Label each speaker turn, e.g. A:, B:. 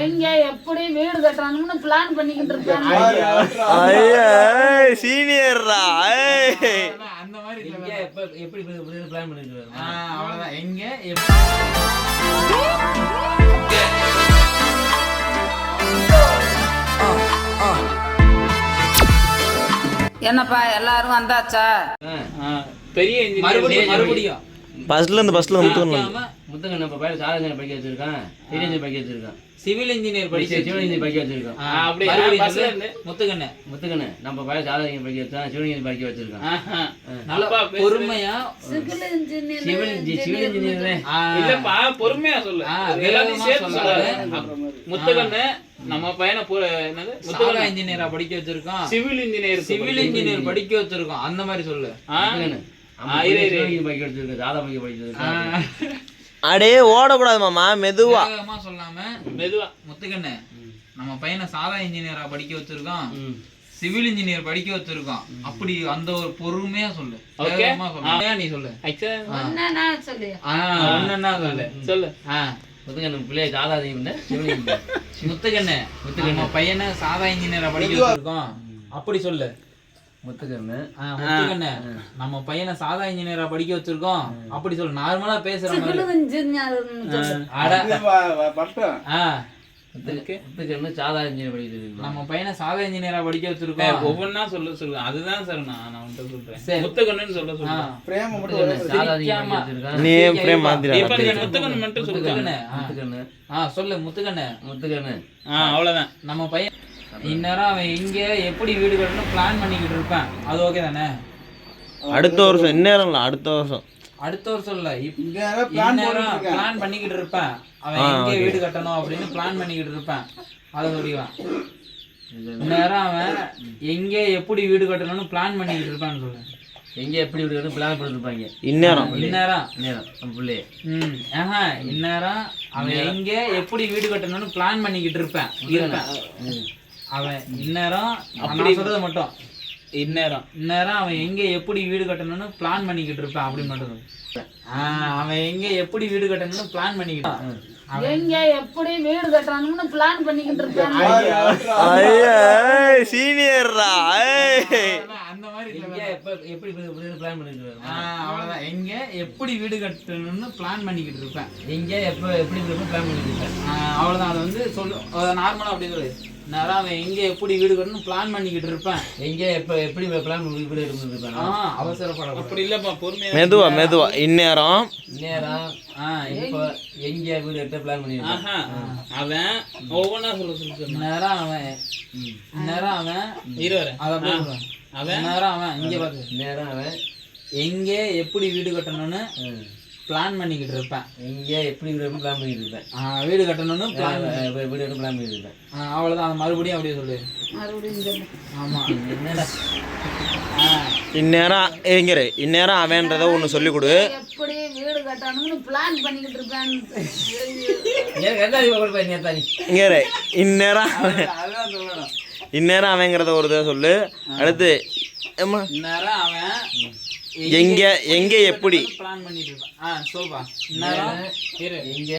A: எங்க எப்படி வீடு கட்டுறாங்கன்னு பிளான் பண்ணிக்கிட்டு இருக்காங்க.
B: ஐயா. சீனியர்ரா
C: அந்த மாதிரி இல்ல
D: எங்க எப்ப எப்படி பிளான்
C: ஆ, அவ்வளவுதான். எங்க எப்ப
A: என்னப்பா எல்லாரும் வந்தாச்சா?
E: பெரிய
C: மறுபடியும் மறுபடியும்.
B: ஃபர்ஸ்ட்ல இருந்து ஃபர்ஸ்ட்ல
C: கேட்காம
D: முத்தங்க நம்ம பையன் சாதனை படிக்க வச்சிருக்கான் சீனியர் படிக்க வச்சிருக்கான்.
C: சிவில் இன்ஜினியர் படிச்சு
D: சிவில் இன்ஜினியர் படிக்க வச்சிருக்கான்.
C: ஆ,
E: அப்படியே,
C: சொல்லு. முத்துக்கண்ணு
D: முத்துக்கண்ணு நம்ம பையன் சாதனை படிக்க வச்சான் சிவில் இன்ஜினியர் படிக்க வச்சிருக்கான்.
C: நல்ல. பொறுமையா
A: civil engineer
D: civil engi- civil engineer
E: இல்லப்பா பொறுமையா சொல்லு. எல்லாத்தையும் சேர்த்து.
C: சொல்லாத
E: முத்துக்கண்ணு நம்ம பையனை பூ- என்னது?
C: சாதா
E: முத்துக்கண்ணு.
C: இன்ஜினியரா படிக்க வச்சிருக்கோம்
E: சிவில் இன்ஜினியர்
C: சிவில் இன்ஜினியர் படிக்க வச்சிருக்கோம் அந்த மாதிரி சொல்லு.
D: முத்துக்கண்ணு படிக்க வச்சிருக்கான் சாதா படிக்க படிக்க வச்சிருக்கான்
B: அடே ஓடக்கூடாது மாமா மெதுவா.
C: வேகமா சொல்லாம
E: மெதுவா.
C: முத்துக்கண்ணு நம்ம பையனை சாதா இன்ஜினியரா படிக்க வச்சிருக்கோம். சிவில் இன்ஜினியர் படிக்க வச்சிருக்கோம் அப்படி அந்த ஒரு பொறுமையா சொல்லு. வேகமா சொல்லு. ஏன் நீ சொல்லு.
A: என்னன்னா சொல்லு.
C: ஆ ஒண்ணுன்னா சொல்லு.
E: சொல்லு.
D: முத்துக்கண்ணு பிள்ளைய சாதா
C: முத்துக்கண்ணு நம்ம பையனை சாதா இன்ஜினியரா படிக்க வச்சிருக்கோம் அப்படி சொல்லு.
D: முத்துக்கண்ணு.
C: முத்துக்கண்ணு. நம்ம பையனை சாதா இன்ஜினியரா படிக்க வச்சிருக்கோம். அப்படி சொல்லு நார்மலா பேசுற மாதிரி.
A: சிவில் இன்ஜினியர்னு சொல்லு.
C: அட. ஆ.
D: முத்துக்க- முத்துக்கண்ணு சாதா இன்ஜினியர் படிக்க வச்சிருக்கான்
C: நம்ம பையனை சாதா இன்ஜினியரா படிக்க வச்சிருக்கோம்.
E: ஒவ்வொன்னா சொல்ல சொல்லு. அதுதான் சார் நான் நான் உன்கிட்ட சொல்றேன்.
C: சரி.
E: முத்துக்கண்ணுன்னு சொல்ல சொல்றேன்
D: முத்துக்கண்ணு சாதா
B: பிரேம்
E: இப்ப நீங்க முத்துக்கண்ணு மட்டும்
C: முத்துக்கண்ணு. ஆ.
D: முத்துக்கண்ணு
C: ஆ சொல்லு முத்துக்கண்ணு.
D: முத்துக்கண்ணு.
E: ஆ அவ்வளவுதான்.
C: நம்ம பையன் இந்நேரம் அவன் எங்க எப்படி வீடு கட்டணும் பிளான் பண்ணிக்கிட்டு இருப்பான். அது ஓகே தானே?
B: அடுத்த வருஷம் இந்நேரம் இல்ல அடுத்த வருஷம்.
C: அடுத்த வருஷம் இல்ல இப்- இந்நேரம் பிளான் பண்ணிக்கிட்டு இருப்பேன். அவன் எங்க வீடு கட்டணும் அப்படின்னு பிளான் பண்ணிக்கிட்டு இருப்பேன். அதை சொல்லிடுவான் இந்நேரம் அவன் எங்க எப்படி வீடு கட்டணும்னு பிளான் பண்ணிக்கிட்டு இருப்பான்னு சொல்லு.
D: எங்க எப்படி இப்படி பிளான் பண்ணிருப்பாங்க?
B: இந்நேரம்.
C: இந்நேரம்.
D: நேரம் நம்ம பிள்ளைய.
C: ம் ஆஹா இந்நேரம் அவன் எங்க எப்படி வீடு கட்டணும்னு பிளான் பண்ணிக்கிட்டு இருப்பேன். இருப்பேன். அவன் இந்நேரம் அப்படி சொல்றது மட்டும்.
E: இந்நேரம்.
C: இந்நேரம் அவன் எங்க எப்படி வீடு கட்டணும்னு பிளான் பண்ணிக்கிட்டு இருப்பான் அப்படின்னு மட்டும் அவன் எங்க எப்படி வீடு கட்டணும்னு பிளான் பண்ணிக்கிட்டு
A: எங்க எப்படி வீடு கட்டுறாங்கன்னு பிளான் பண்ணிக்கிட்டு இருக்காங்க
B: ஐயா சீனியர்ரா
C: அந்த மாதிரி
D: எங்க எப்ப எப்படி பிளான் பண்ணிட்டு
C: அவ்வளவுதான். எங்க எப்படி வீடு கட்டணும்னு பிளான் பண்ணிக்கிட்டு இருப்பேன்.
D: எங்க எப்ப எப்படி பிளான் பண்ணிட்டு
C: ஆ, அவ்வளவுதான். அதை வந்து சொல்லு நார்மலா அப்படி சொல்லு. நேரம் அவன் எங்க எப்படி வீடு கட்டணும் பிளான் பண்ணிக்கிட்டு இருப்பேன்.
D: எங்க எப்ப எப்படி பிளான் பண்ணி இப்படி இருந்திருப்பாங்க
C: ஆ. அவசரப்பட
E: அப்படி இல்லப்பா பொறுமையா
B: மெதுவா மெதுவா. இந்நேரம்.
D: நேரம்
C: ஆ
D: இப்ப எங்க வீடு எட்ட பிளான்
E: ஆஹா. அவன் ஒவ்வொன்னா சொல்ல சொல்லு.
C: நேரம் அவன் நேரம் அவன்
E: இரு வரேன்.
C: அதை அப்படியே சொல்லு.
E: அவன்?
C: நேரம் அவன் இங்க பாத்து
D: நேரம் அவன்
C: எங்க எப்படி வீடு கட்டணும்னு
D: ம்,
C: பிளான் பண்ணிக்கிட்டு இருப்பேன்.
D: எங்க எப்படி வீடு பிளான் பண்ணிட்டு இருப்பேன்
C: வீடு கட்டணும்னு பிளான்
D: வீடு எடுத்து பிளான் பண்ணிட்டு இருப்பேன்
C: அவ்வளவுதான். அதை மறுபடியும் அப்படியே சொல்லு.
A: மறுபடியும் சொல்லு.
C: ஆமா.
D: என்னடா?
C: ஆ,
B: இந்நேரம் எங்கிற இந்நேரம் அவன்றத ஒன்று சொல்லி கொடு.
A: எப்படி வீடு கட்டணும்னு பிளான் பண்ணிக்கிட்டு
D: நீ
B: இங்க இந்நேரம் இந்நேரம் அவங்கிறத ஒரு இதை சொல்லு. அடுத்து ஏம்மா?
C: இந்நேரம் அவன்
B: எங்க எங்க எப்படி
C: பிளான் பண்ணிட்டு இருப்பேன் ஆ சொல்பா இரு
D: எங்க